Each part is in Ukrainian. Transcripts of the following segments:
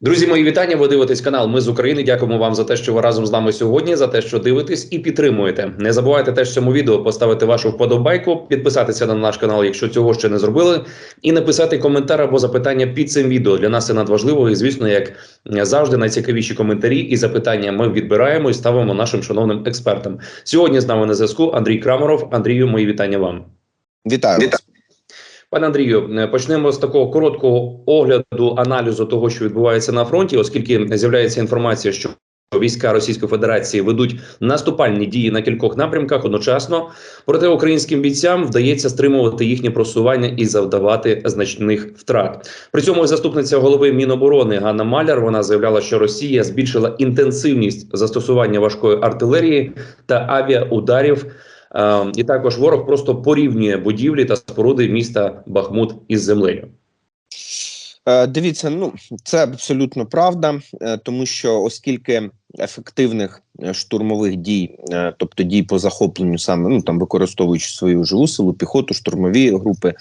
Друзі, мої вітання. Ви дивитесь канал. Ми з України. Дякуємо вам за те, що ви разом з нами сьогодні, за те, що дивитесь і підтримуєте. Не забувайте теж цьому відео поставити вашу вподобайку, підписатися на наш канал, якщо цього ще не зробили, і написати коментар або запитання під цим відео. Для нас це надважливо. І звісно, як завжди, найцікавіші коментарі і запитання ми відбираємо і ставимо нашим шановним експертам. Сьогодні з нами на зв'язку Андрій Крамаров. Андрію, мої вітання вам. Вітаю. Вітаю. Пане Андрію, е, почнемо з такого короткого огляду аналізу того, що відбувається на фронті, оскільки з'являється інформація, що війська Російської Федерації ведуть наступальні дії на кількох напрямках одночасно. Проте українським бійцям вдається стримувати їхнє просування і завдавати значних втрат. При цьому заступниця голови Міноборони Ганна Маляр вона заявляла, що Росія збільшила інтенсивність застосування важкої артилерії та авіаударів. Е, І також ворог просто порівнює будівлі та споруди міста Бахмут із землею. Е, Дивіться, ну це абсолютно правда, е, тому що оскільки ефективних штурмових дій, тобто дій по захопленню, саме ну там використовуючи свою живу силу, піхоту, штурмові групи,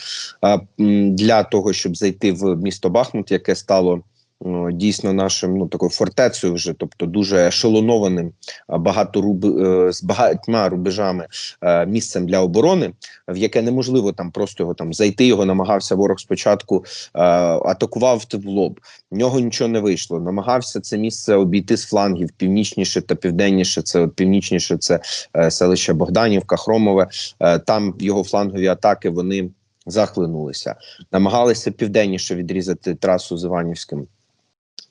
для того, щоб зайти в місто Бахмут, яке стало. Ну, Дійсно, нашим ну такою фортецею, вже тобто дуже ешелонованим, багато руб е, з багатьма рубежами е, місцем для оборони, в яке неможливо там просто його там зайти. Його намагався ворог спочатку е, атакував в лоб. В нього нічого не вийшло. Намагався це місце обійти з флангів північніше та південніше. Це північніше, це селище Богданівка, Хромове. Там його флангові атаки вони захлинулися. Намагалися південніше відрізати трасу з Іванівським.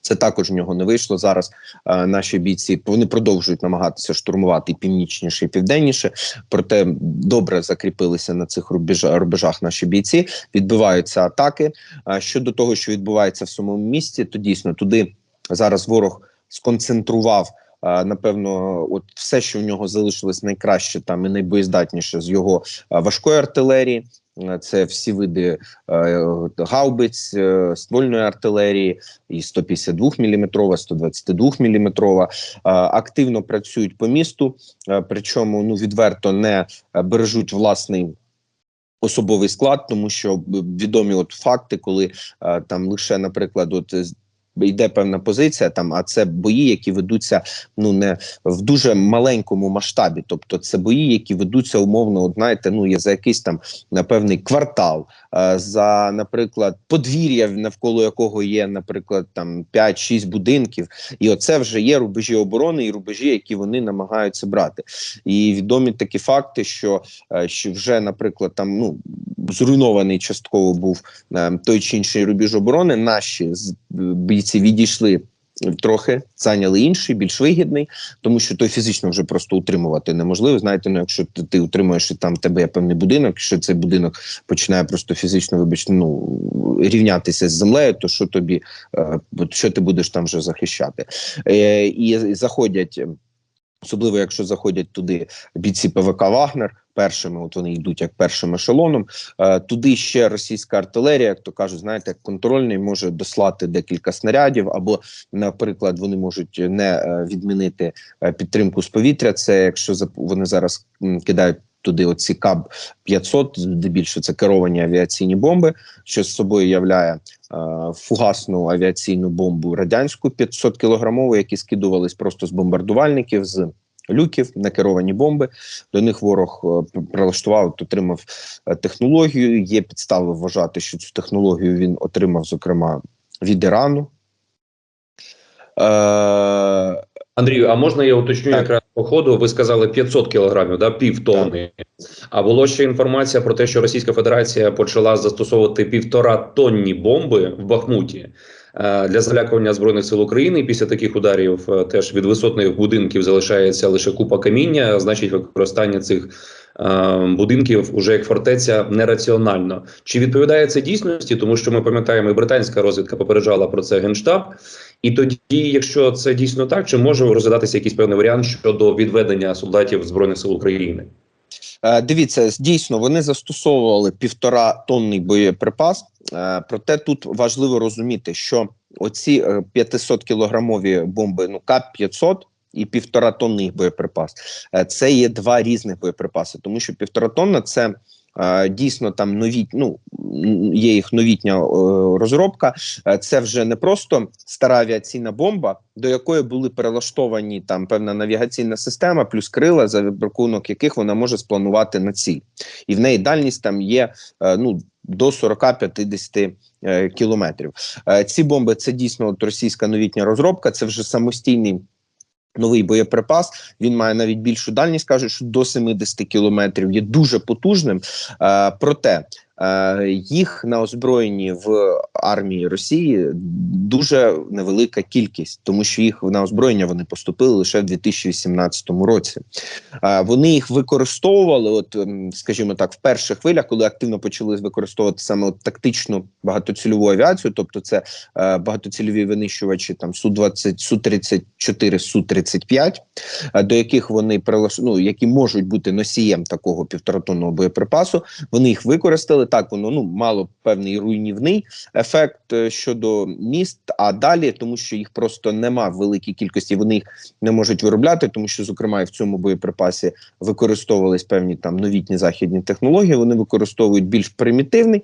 Це також в нього не вийшло. Зараз е, наші бійці вони продовжують намагатися штурмувати і північніше і південніше. Проте добре закріпилися на цих рубежах, рубежах наші бійці. Відбиваються атаки. А щодо того, що відбувається в самому місті, то дійсно туди зараз ворог сконцентрував. Напевно, от все, що в нього залишилось найкраще там і найбоєздатніше з його важкої артилерії. Е, Це всі види е, гаубиць, е, ствольної артилерії, і 152 мм, 122 мм. Активно працюють по місту, е, причому ну відверто не е, бережуть власний. Особовий склад, тому що відомі от факти, коли е, там лише, наприклад, от йде певна позиція, там, а це бої, які ведуться ну не в дуже маленькому масштабі. Тобто, це бої, які ведуться умовно, от знаєте, ну є за якийсь там певний квартал, е, за, наприклад, подвір'я, навколо якого є, наприклад, там 5-6 будинків, і оце вже є рубежі оборони і рубежі, які вони намагаються брати. І відомі такі факти, що, е, що вже, наприклад, там ну зруйнований частково був е, той чи інший рубіж оборони. Наші з- бійці відійшли. Трохи зайняли інший, більш вигідний, тому що той фізично вже просто утримувати неможливо. Знаєте, ну якщо ти, ти утримуєш і там тебе є певний будинок, якщо цей будинок починає просто фізично, вибачте, ну рівнятися з землею, то що тобі е, що ти будеш там вже захищати? Е, і, заходять, е, особливо якщо заходять туди бійці ПВК Вагнер. Першими, от вони йдуть як першим ешелоном. Е, туди ще російська артилерія, як то кажуть, знаєте, контрольний може дослати декілька снарядів, або, наприклад, вони можуть не е, відмінити е, підтримку з повітря. Це якщо вони зараз кидають туди оці КАБ 500, здебільшого це керовані авіаційні бомби, що з собою являє е, фугасну авіаційну бомбу радянську 500 кілограмову, які скидувались просто з бомбардувальників з. Люків на керовані бомби до них ворог е, прилаштував, отримав е, технологію. Є підстави вважати, що цю технологію він отримав, зокрема, від Ірану. Е, Андрію, а можна я уточню Так. якраз по ходу? Ви сказали 500 кілограмів, да, пів тонни. А було ще інформація про те, що Російська Федерація почала застосовувати півтора тонні бомби в Бахмуті е, для залякування збройних сил України. Після таких ударів е, теж від висотних будинків залишається лише купа каміння. Значить, використання цих будинків уже як фортеця нераціонально. Чи відповідає це дійсності? Тому що ми пам'ятаємо, і британська розвідка попереджала про це генштаб. І тоді, якщо це дійсно так, чи може розглядатися якийсь певний варіант щодо відведення солдатів збройних сил України? Е, Дивіться, дійсно вони застосовували півтора тонний боєприпас. Е, Проте тут важливо розуміти, що оці 500 кілограмові бомби, ну КАП 500 і півтора тонний боєприпас, е, це є два різних боєприпаси, тому що півтора тонна це Е, Дійсно, там нові, ну є їх новітня е, розробка. Це вже не просто стара авіаційна бомба, до якої були перелаштовані там певна навігаційна система, плюс крила, за рахунок яких вона може спланувати на ціль, і в неї дальність там є ну до 40-50 е, кілометрів. Ці бомби це дійсно от російська новітня розробка. Це вже самостійний. Новий боєприпас він має навіть більшу дальність, кажуть, що до 70 кілометрів є дуже потужним. Е, проте їх на озброєнні в армії Росії дуже невелика кількість, тому що їх на озброєння вони поступили лише в 2018 році. Е, вони їх використовували, от ем, скажімо так, в перших хвилях, коли активно почали використовувати саме от тактичну багатоцільову авіацію, тобто це е, багатоцільові винищувачі, там су 20 су 34 су 35 е, до яких вони ну, які можуть бути носієм такого півторатонного боєприпасу. Вони їх використали. Так воно ну мало певний руйнівний ефект е, щодо міст. А далі, тому що їх просто нема в великій кількості, вони їх не можуть виробляти, тому що, зокрема, і в цьому боєприпасі використовувались певні там новітні західні технології. Вони використовують більш примітивний,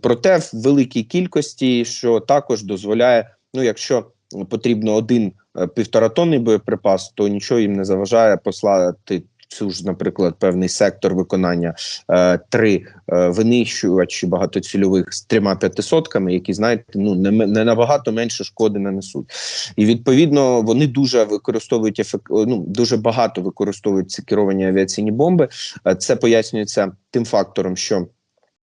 проте в великій кількості, що також дозволяє, ну якщо потрібно один е, півторатонний боєприпас, то нічого їм не заважає послати. Цю ж, наприклад, певний сектор виконання е, три е, винищувачі багатоцільових з трьома п'ятисотками, які знаєте, ну не, не набагато менше шкоди нанесуть. І відповідно вони дуже використовують ефект, ну дуже багато використовують ці керовані авіаційні бомби. Е, Це пояснюється тим фактором, що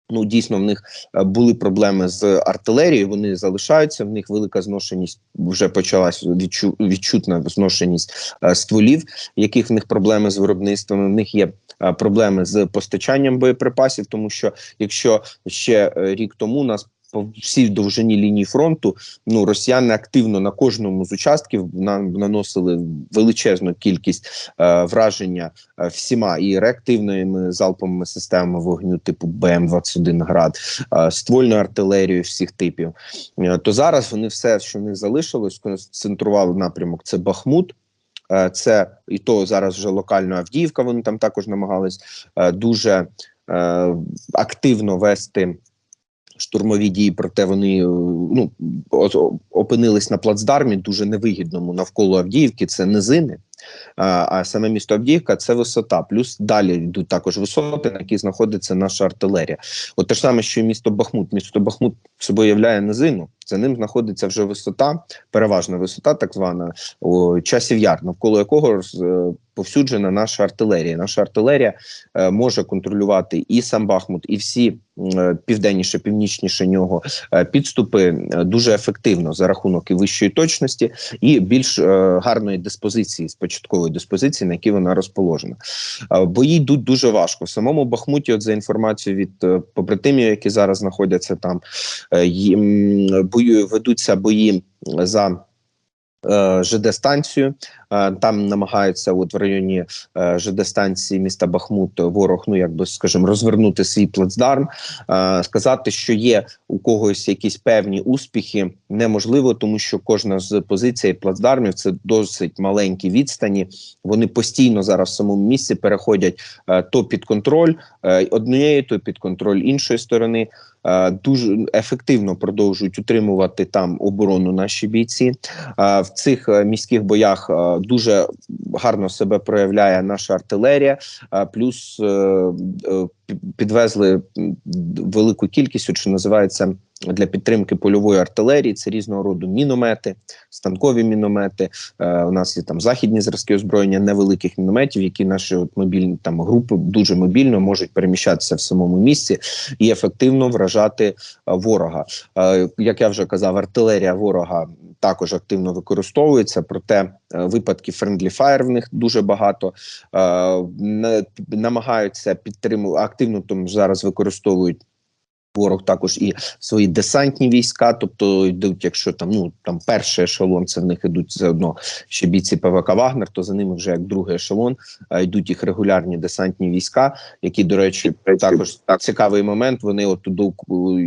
ну дійсно в них е, були проблеми з артилерією. Вони залишаються. В них велика зношеність вже почалась відчу, відчутна зношеність е, стволів, яких в них проблеми з виробництвами. В них є е, проблеми з постачанням боєприпасів, тому що якщо ще рік тому нас по всій довжині лінії фронту ну росіяни активно на кожному з участків нам наносили величезну кількість е, враження е, всіма і реактивними залповими системами вогню, типу БМ-21 град, е, ствольною артилерією всіх типів. Е, то зараз вони все, що в них залишилось, сконцентрували напрямок. Це Бахмут. Е, Це і то зараз вже локально Авдіївка. Вони там також намагались е, дуже активно вести штурмові дії, проте вони е, ну опинились на плацдармі дуже невигідному навколо Авдіївки. Це низини. А, саме місто Авдіївка це висота. Плюс далі йдуть також висоти, на яких знаходиться наша артилерія. От те ж саме, що і місто Бахмут. Місто Бахмут собою являє низину. За ним знаходиться вже висота, переважна висота, так звана часів яр, навколо якого роз- е, повсюджена наша артилерія. Наша артилерія е, може контролювати і сам Бахмут, і всі е, південніше, північніше нього е, підступи е, дуже ефективно за рахунок і вищої точності, і більш е, гарної диспозиції, спочаткової диспозиції, на якій вона розположена. Е, Бої йдуть дуже важко. В самому Бахмуті, от за інформацією від е, побратимів, які зараз знаходяться там, е, їм бою ведуться бої за. е, ЖД-станцію Е, там намагаються, от в районі е, ЖД-станції міста Бахмут, ворог, ну як би скажімо, розвернути свій плацдарм. Е, Сказати, що є у когось якісь певні успіхи, неможливо, тому що кожна з позицій плацдармів це досить маленькі відстані. Вони постійно зараз в самому місці переходять е, то під контроль е, однієї, то під контроль іншої сторони. Е, Дуже ефективно продовжують утримувати там оборону наші бійці. Е, В цих е, міських боях е, дуже гарно себе проявляє наша артилерія. Плюс е, е, підвезли велику кількість, що називається для підтримки польової артилерії. Це різного роду міномети, станкові міномети. Е, У нас є там західні зразки озброєння невеликих мінометів, які наші от мобільні там групи дуже мобільно можуть переміщатися в самому місці і ефективно вражати е, ворога. Е, Як я вже казав, артилерія ворога також активно використовується, проте випадків friendly fire в них дуже багато. Намагаються підтримувати активно, тому зараз використовують Ворог також і свої десантні війська, тобто йдуть, якщо там ну там перший ешелон, це в них ідуть все одно ще бійці ПВК Вагнер, то за ними вже як другий ешелон йдуть їх регулярні десантні війська, які, до речі, також так цікавий момент. Вони от туди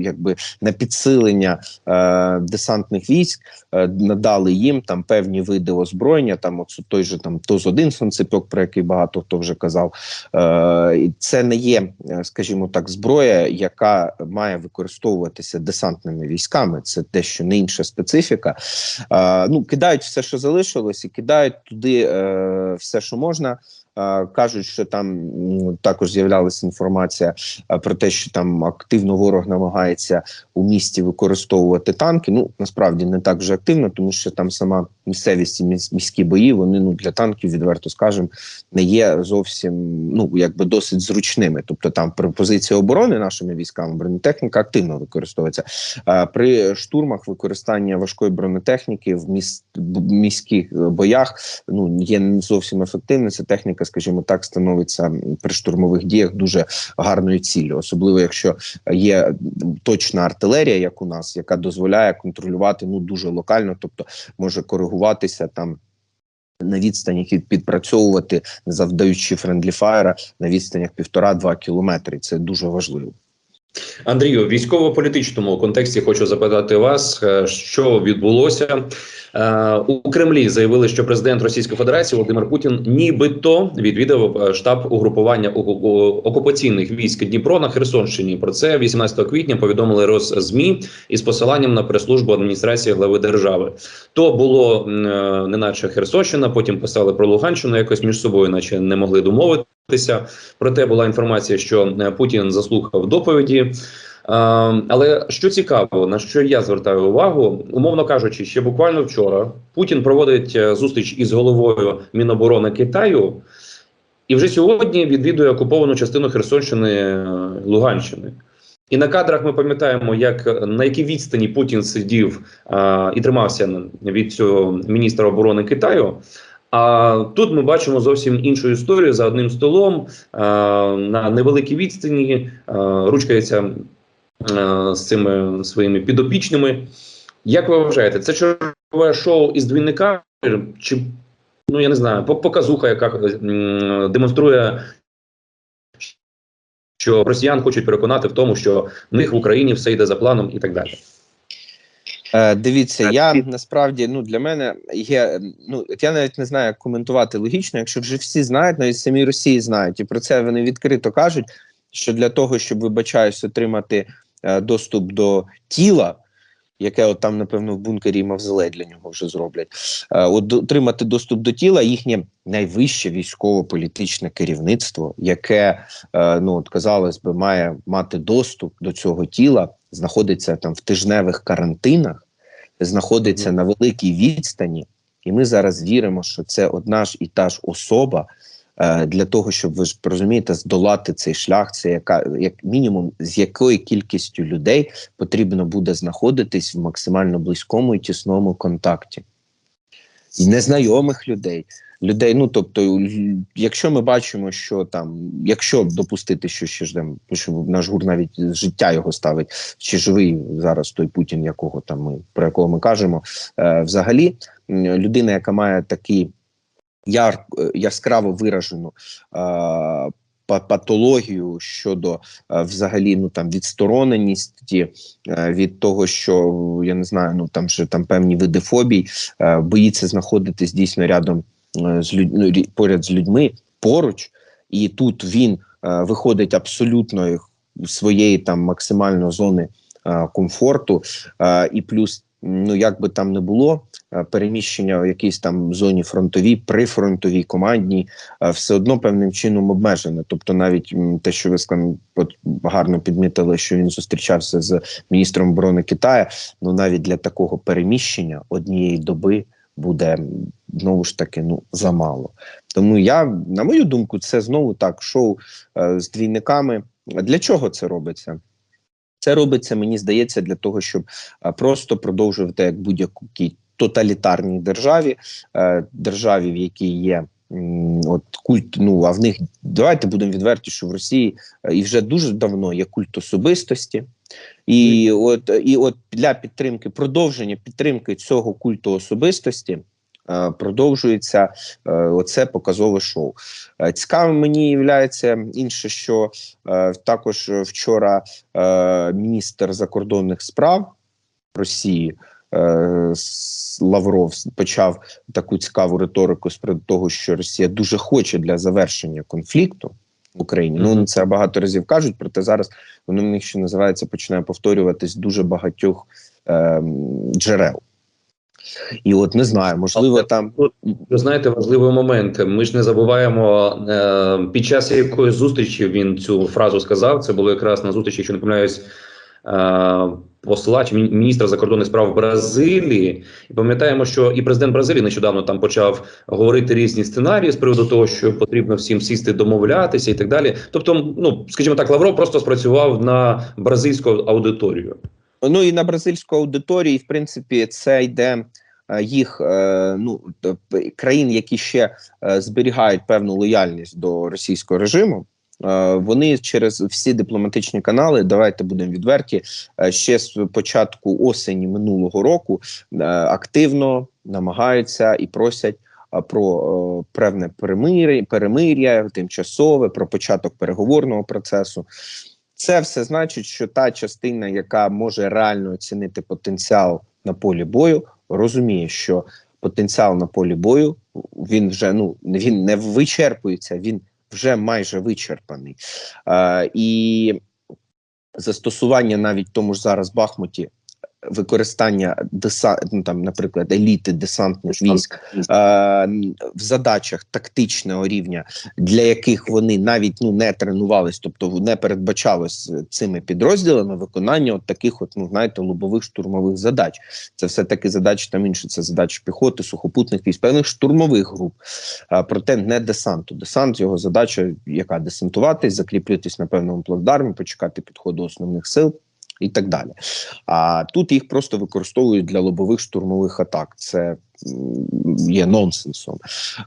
якби на підсилення е, десантних військ е, надали їм там певні види озброєння. Там от той же там тоз 1 сонцепьок, про який багато хто вже казав. Е, це не є, е, скажімо так, зброя, яка має використовуватися десантними військами. Це дещо не інша специфіка. Е, ну кидають все, що залишилось, і кидають туди е, все, що можна. Кажуть, що там також з'являлася інформація про те, що там активно ворог намагається у місті використовувати танки. Ну насправді не так вже активно, тому що там сама місцевість і міські бої вони ну для танків, відверто скажемо, не є зовсім ну якби досить зручними. Тобто там при позиції оборони нашими військами бронетехніка активно використовується. При штурмах використання важкої бронетехніки в міс- міських е, боях ну є не зовсім ефективне. Ця техніка, скажімо так, становиться при штурмових діях дуже гарною ціллю, особливо якщо є точна артилерія, як у нас, яка дозволяє контролювати ну дуже локально, тобто може коригуватися там. На відстанях підпрацьовувати, завдаючи френдліфаєра на відстанях півтора-два кілометри. Це дуже важливо. Андрію, військово-політичному контексті хочу запитати вас, е, що відбулося у Кремлі. Заявили, що президент Російської Федерації Володимир Путін нібито відвідав е, штаб угрупування окупаційних військ Дніпро на Херсонщині. Про це 18 квітня повідомили Росзмі із посиланням на прес-службу адміністрації глави держави. То було е, неначе Херсонщина, потім писали про Луганщину. Якось між собою, наче не могли домовитися. Проте була інформація, що е, Путін заслухав доповіді. Е, Але що цікаво, на що я звертаю увагу, умовно кажучи, ще буквально вчора Путін проводить е, зустріч із головою Міноборони Китаю, і вже сьогодні відвідує окуповану частину Херсонщини е, Луганщини. І на кадрах ми пам'ятаємо, як на якій відстані Путін сидів е, і тримався від цього міністра оборони Китаю. А тут ми бачимо зовсім іншу історію за одним столом е, на невеликій відстані, е, ручкається з цими своїми підопічними. Як ви вважаєте, це чергове шоу із двійника? Чи ну я не знаю, показуха, яка демонструє, що росіян хочуть переконати в тому, що в них в Україні все йде за планом і так далі. Е, дивіться, я насправді ну для мене є. Ну я навіть не знаю, як коментувати логічно, якщо вже всі знають, навіть самі Росії знають, і про це вони відкрито кажуть. Що для того, щоб вибачаюсь, отримати е, доступ до тіла, яке от там, напевно, в бункері мавзолей для нього вже зроблять. Е, от отримати доступ до тіла їхнє найвище військово-політичне керівництво, яке е, ну от казалось би, має мати доступ до цього тіла, знаходиться там в тижневих карантинах, знаходиться на великій відстані, і ми зараз віримо, що це одна ж і та ж особа. Е, Для того щоб ви ж розумієте, здолати цей шлях, це яка як мінімум з якою кількістю людей потрібно буде знаходитись в максимально близькому і тісному контакті, незнайомих людей, людей. Ну тобто, якщо ми бачимо, що там, якщо допустити, що ще ж що наш гур навіть життя його ставить, чи живий зараз той Путін, якого там ми про якого ми кажемо, е, взагалі людина, яка має такий яр, яскраво виражену е, патологію щодо е, взагалі ну там відстороненості е, від того, що я не знаю, ну там же там певні види фобій, е, боїться знаходитись дійсно рядом е, з людьми ну, поряд з людьми поруч, і тут він е, виходить абсолютно своєї там максимально зони е, комфорту, е, і плюс. Ну, як би там не було, е, переміщення в якійсь там зоні фронтовій, прифронтовій, командній, е, все одно певним чином обмежене. Тобто, навіть те, що ви гарно підмітили, що він зустрічався з міністром оборони Китаю. Ну навіть для такого переміщення однієї доби буде знову ж таки ну замало. Тому я, на мою думку, це знову так шоу е, з двійниками. Для чого це робиться? Це робиться, мені здається, для того, щоб е, просто продовжувати як будь-якій тоталітарній державі, е, державі, в якій є от культ. Ну а в них давайте будемо відверті, що в Росії е, і вже дуже давно є культ особистості. І от, і от для підтримки продовження підтримки цього культу особистості продовжується е, оце показове шоу. Е, Цікавим мені є інше, що е, також вчора е, міністр закордонних справ Росії е, Лавров почав таку цікаву риторику з приводу того, що Росія дуже хоче для завершення конфлікту в Україні. Ну Мгм. вони це багато разів кажуть, проте зараз воно в них що називається починає повторюватись дуже багатьох е, джерел. І от не знаю, можливо, Але там Ви знаєте, важливий момент. Ми ж не забуваємо е, під час якої зустрічі він цю фразу сказав. Це було якраз на зустрічі, якщо не помиляюсь, е, посла чи міністра закордонних справ Бразилії. І пам'ятаємо, що і президент Бразилії нещодавно там почав говорити різні сценарії з приводу того, що потрібно всім сісти, домовлятися і так далі. Тобто, ну скажімо так, Лавров просто спрацював на бразильську аудиторію. Ну і на бразильську аудиторію, в принципі, це йде е, їх е, ну країн, які ще е, зберігають певну лояльність до російського режиму. Вони через всі дипломатичні канали, давайте будемо відверті, ще з початку осені минулого року активно намагаються і просять про певне перемир'я, перемир'я тимчасове, про початок переговорного процесу. Це все значить, що та частина, яка може реально оцінити потенціал на полі бою, розуміє, що потенціал на полі бою він вже ну він не вичерпується, він вже майже вичерпаний. Е, і застосування навіть тому ж зараз Бахмуті. Використання деса, ну, там, наприклад, еліти десантних військ е, в задачах тактичного рівня, для яких вони навіть ну не тренувались, тобто не передбачалось е, цими підрозділами виконання от таких, от ну знаєте, лобових штурмових задач. Це все таки задачі там інші. Це задачі піхоти, сухопутних військ, певних штурмових груп. А, проте не десанту. Десант його задача, яка десантуватись, закріпитись на певному плацдармі, почекати підходу основних сил. І так далі. А тут їх просто використовують для лобових штурмових атак. Це є нонсенсом.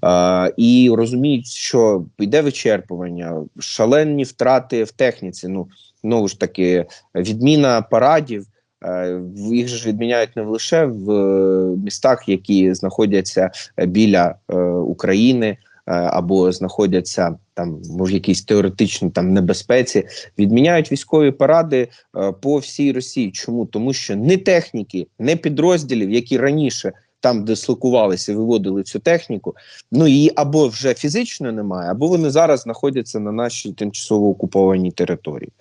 А, і розуміють, що йде вичерпування, шалені втрати в техніці. Ну знову ж таки, відміна парадів. е, Їх ж відміняють не лише в е, містах, які знаходяться біля е, України або знаходяться там в якійсь теоретичній там небезпеці. Відміняють військові паради е, по всій Росії. Чому? Тому що ні техніки, ні підрозділів, які раніше там дислокувалися виводили цю техніку, ну її або вже фізично немає, або вони зараз знаходяться на нашій тимчасово окупованій території,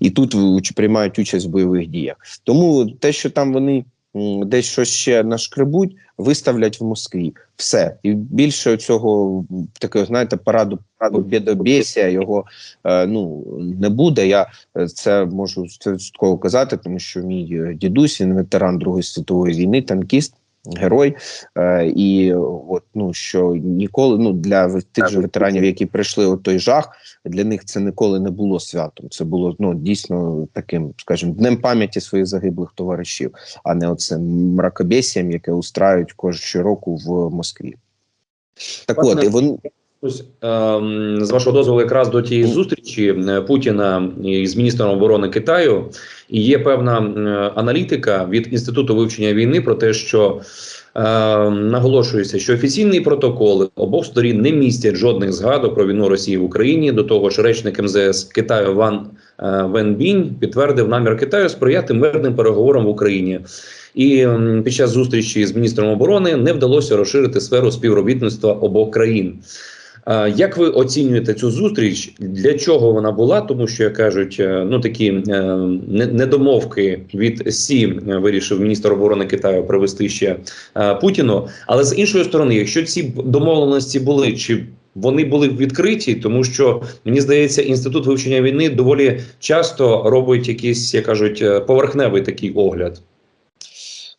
і тут приймають участь в бойових діях. Тому те, що там вони десь щось ще нашкребуть, виставлять в Москві. Все і більше цього такого, знаєте, параду бєдобєсія його е, ну не буде. Я е, це можу стовідсотково казати, тому що мій е, дідусь він ветеран Другої світової війни, танкіст. Герой, е, і от ну що ніколи ну для тих же ветеранів, які прийшли у той жах, для них це ніколи не було святом. Це було ну дійсно таким, скажімо, днем пам'яті своїх загиблих товаришів, а не оцим мракобєсієм, яке устраюють кожного щороку в Москві. Так от і вони Ось, ем, з вашого дозволу, якраз до тієї зустрічі е, Путіна із міністром оборони Китаю і є певна е, аналітика від інституту вивчення війни про те, що е, наголошується, що офіційні протоколи обох сторін не містять жодних згадок про війну Росії в Україні. До того ж, речник МЗС Китаю Ван е, Венбінь підтвердив намір Китаю сприяти мирним переговорам в Україні. І під час зустрічі з міністром оборони не вдалося розширити сферу співробітництва обох країн. Як ви оцінюєте цю зустріч? Для чого вона була? Тому що як кажуть, е, ну такі е, недомовки від Сі е, вирішив міністр оборони Китаю привести ще Путіну. Але з іншої сторони, якщо ці домовленості були, чи вони були відкриті, тому що мені здається, інститут вивчення війни доволі часто робить якийсь, як кажуть, поверхневий такий огляд.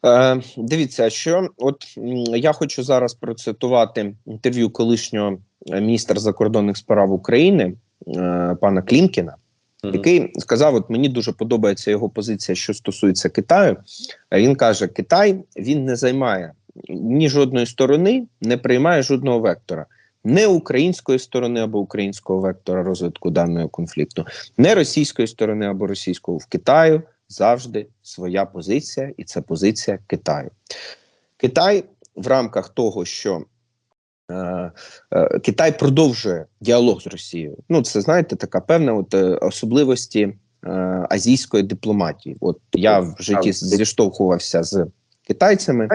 Е, дивіться, що от я хочу зараз процитувати інтерв'ю колишнього міністра закордонних справ України е, пана Клімкіна, Мгм. який сказав: от мені дуже подобається його позиція, що стосується Китаю. Він каже: Китай він не займає ні жодної сторони, не приймає жодного вектора. Не української сторони або українського вектора розвитку даного конфлікту, не російської сторони або російського в Китаю завжди своя позиція, і це позиція Китаю. Китай в рамках того, що е, е, Китай продовжує діалог з Росією. Ну, це знаєте, така певна от, е, особливості е, азійської дипломатії. От я в житті зіштовхувався з китайцями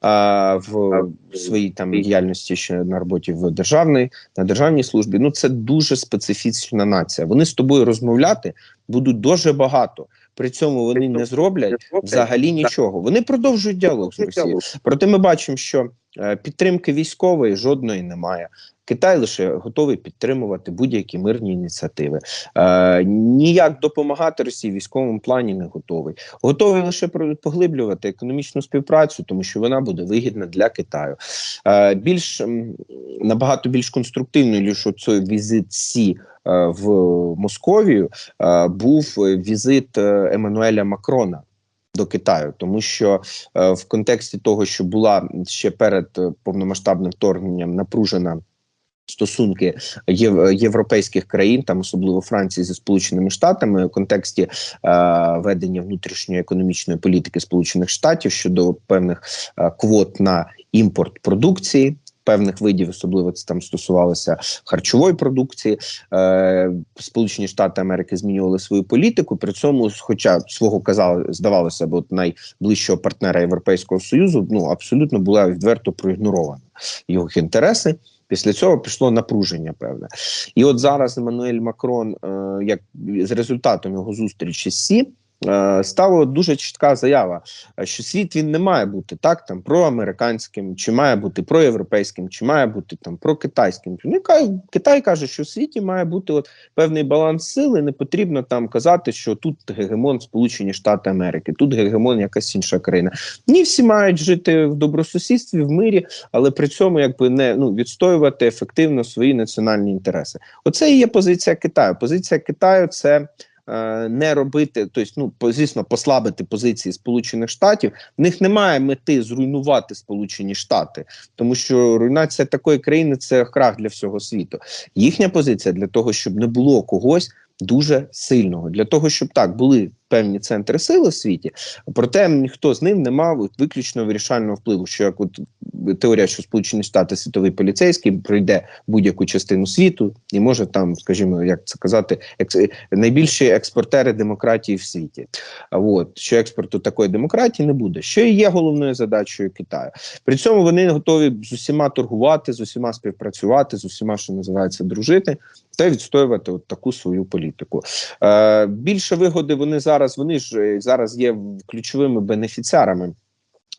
а, в своїй там діяльності ще на роботі в державній на державній службі. Ну це дуже специфічна нація. Вони з тобою розмовляти будуть дуже багато. При цьому вони не зроблять взагалі нічого. Вони продовжують діалог з Росією. Проте ми бачимо, що підтримки військової жодної немає. Китай лише готовий підтримувати будь-які мирні ініціативи. Е, ніяк допомагати Росії в військовому плані не готовий. Готовий лише поглиблювати економічну співпрацю, тому що вона буде вигідна для Китаю. Е, більш набагато більш конструктивною ніж цей візит Сі е, в Московію е, був е, візит е, Еммануеля Макрона. До Китаю, тому що е, в контексті того, що була ще перед е, повномасштабним вторгненням напружена стосунки єв- європейських країн, там особливо Франції зі Сполученими Штатами, в контексті е, ведення внутрішньої економічної політики Сполучених Штатів щодо певних е, квот на імпорт продукції. Певних видів, особливо це там стосувалося харчової продукції, е, Сполучені Штати Америки змінювали свою політику. При цьому, хоча свого казали, здавалося б, от найближчого партнера Європейського союзу, ну абсолютно була відверто проігнорована його інтереси. Після цього пішло напруження певне. І от зараз Еммануель Макрон, е, як з результатом його зустрічі з Сі, стала дуже чітка заява, е, що світ він не має бути так там проамериканським, чи має бути проєвропейським, чи має бути там прокитайським. Ну, Китай каже, що в світі має бути от певний баланс сили. Не потрібно там казати, що тут гегемон Сполучені Штати Америки, тут гегемон якась інша країна. Ні, всі мають жити в добросусідстві, в мирі, але при цьому якби не ну відстоювати ефективно свої національні інтереси. Оце і є позиція Китаю. Позиція Китаю це. Е, Не робити, тобто, ну звісно, послабити позиції Сполучених Штатів. В них немає мети зруйнувати Сполучені Штати, тому що руйнація такої країни це крах для всього світу. Їхня позиція для того, щоб не було когось дуже сильного, для того, щоб так були певні центри сили в світі, проте ніхто з ним не мав виключно вирішального впливу. Що як от теорія, що Сполучені Штати світовий поліцейський пройде будь-яку частину світу і може там, скажімо, як це казати, екс... найбільші експортери демократії в світі. От що експорту такої демократії не буде, що і є головною задачею Китаю. При цьому вони готові з усіма торгувати, з усіма співпрацювати, з усіма, що називається, дружити та відстоювати от таку свою політику. Е, більше вигоди вони зараз. Вони ж е, зараз є ключовими бенефіціарами.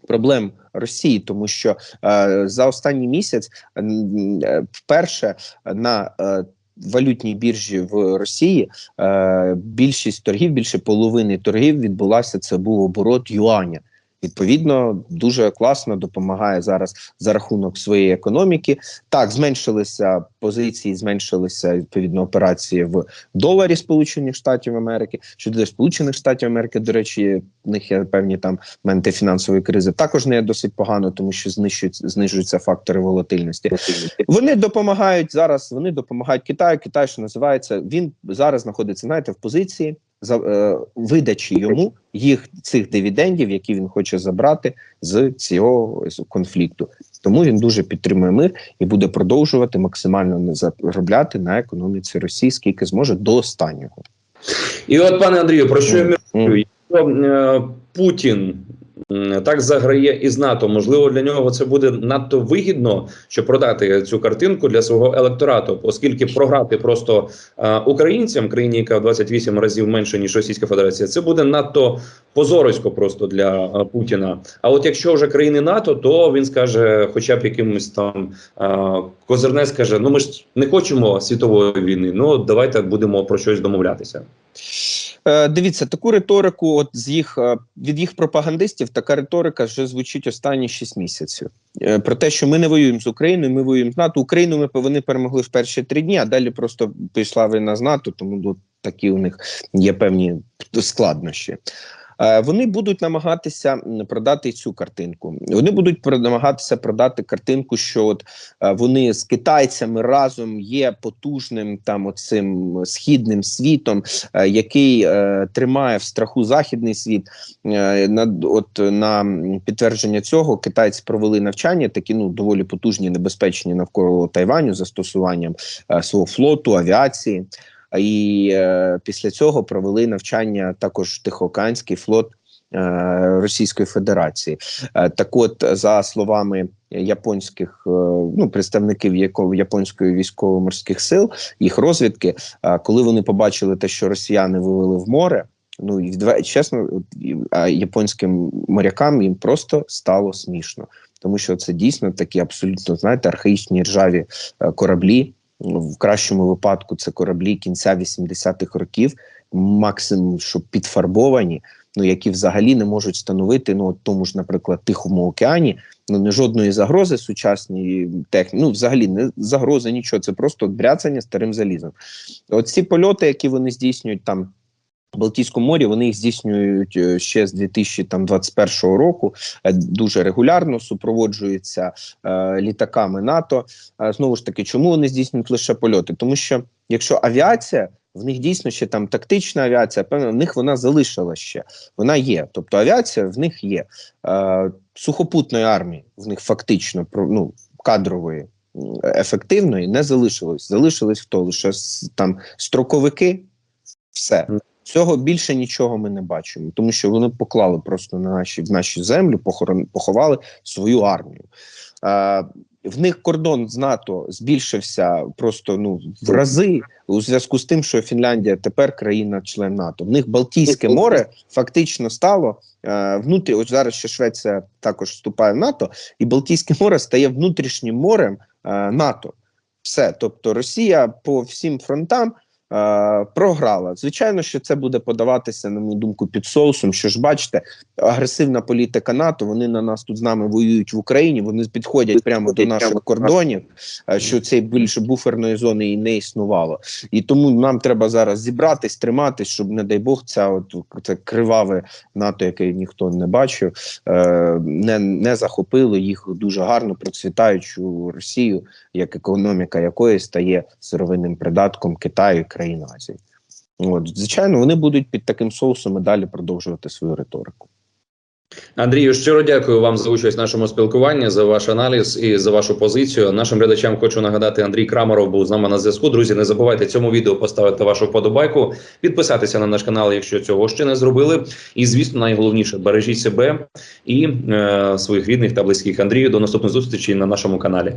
Проблем Росії, тому що е, за останній місяць е, вперше на е, валютній біржі в Росії е, більшість торгів, більше половини торгів відбулася. Це був оборот юаня. Відповідно, дуже класно допомагає зараз за рахунок своєї економіки. Так, зменшилися позиції, зменшилися відповідно операції в доларі Сполучених Штатів Америки. Щодо Сполучених Штатів Америки, до речі, в них є певні там моменти фінансової кризи. Також не є досить погано, тому що знищують, знижуються фактори волатильності. Вони допомагають зараз. Вони допомагають Китаю. Китай, що називається, він зараз знаходиться, знаєте, в позиції видачі йому їх цих дивідендів, які він хоче забрати з цього з конфлікту. Тому він дуже підтримує мир і буде продовжувати максимально не заробляти на економіці Росії, скільки зможе до останнього. І от, пане Андрію, про що я міркую? Якщо е, Путін так заграє із НАТО, можливо, для нього це буде надто вигідно, щоб продати цю картинку для свого електорату, оскільки програти просто е, українцям, країні, яка в 28 разів менше ніж Російська Федерація, це буде надто позорисько просто для е, Путіна. А от якщо вже країни НАТО, то він скаже, хоча б якимось там е, козирне скаже: ну ми ж не хочемо світової війни. Ну давайте будемо про щось домовлятися. Е, дивіться, таку риторику, от з їх е, від їх пропагандистів, така риторика вже звучить останні 6 місяців. Е, про те, що ми не воюємо з Україною, ми воюємо з НАТО. Україну ми вони перемогли в перші три дні, а далі просто пішла війна з НАТО, тому такі у них є певні складнощі. Е, Вони будуть намагатися продати цю картинку. Вони будуть намагатися продати картинку, що от е, вони з китайцями разом є потужним там оцим східним світом, е, який тримає в страху західний світ. Е, на от на підтвердження цього китайці провели навчання, такі ну доволі потужні, небезпечні навколо Тайваню, застосуванням свого флоту, авіації. І е, після цього провели навчання також Тихоокеанський флот е, Російської Федерації. Е, так, от, за словами японських е, ну представників яко- японської військово-морських сил, їх розвідки, е, коли вони побачили те, що росіяни вивели в море. Ну і чесно, японським морякам їм просто стало смішно, тому що це дійсно такі абсолютно знаєте архаїчні ржаві е, кораблі. В кращому випадку це кораблі кінця 80-х років, максимум, що підфарбовані, ну які взагалі не можуть становити ну тому ж, наприклад, Тихому океані, ну не жодної загрози сучасній техніці, ну взагалі не загрози, нічого. Це просто бряцання старим залізом. От ці польоти, які вони здійснюють там. Балтійському морі вони їх здійснюють е, ще з 2021 року е, дуже регулярно супроводжуються е, літаками НАТО. Знову ж таки, чому вони здійснюють лише польоти? Тому що якщо авіація, в них дійсно ще там тактична авіація, певно, в них вона залишила ще. Вона є. Тобто авіація в них є. Е, сухопутної армії в них фактично ну, кадрової. Ефективної не залишилось. Залишились хто лише там строковики, все. Цього більше нічого ми не бачимо, тому що вони поклали просто на наші в нашу землю, похорон поховали свою армію. Е, в них кордон з НАТО збільшився просто ну в рази у зв'язку з тим, що Фінляндія тепер країна-член НАТО. В них Балтійське море фактично стало е, внутрі. Ось зараз ще Швеція також вступає в НАТО, і Балтійське море стає внутрішнім морем е, НАТО. Все, тобто Росія по всім фронтам програла. Звичайно, що це буде подаватися, на мою думку, під соусом. Що ж бачите, агресивна політика НАТО. Вони на нас тут з нами воюють в Україні. Вони підходять прямо до наших кордонів. е, Що цієї більше буферної зони і не існувало, і тому нам треба зараз зібратись, триматись, щоб не дай Бог, ця от це криваве НАТО, яке ніхто не бачив, е, не, не захопило їх дуже гарно процвітаючу Росію, як економіка якої стає сировинним придатком Китаю країн Азії. От, звичайно, вони будуть під таким соусом і далі продовжувати свою риторику. Андрію, щиро дякую вам за участь в нашому спілкуванні, за ваш аналіз і за вашу позицію. Нашим глядачам хочу нагадати, Андрій Крамаров був з нами на зв'язку. Друзі, не забувайте цьому відео поставити вашу вподобайку, підписатися на наш канал, якщо цього ще не зробили. І звісно, найголовніше бережіть себе і е, своїх рідних та близьких. Андрію, до наступних зустрічей на нашому каналі.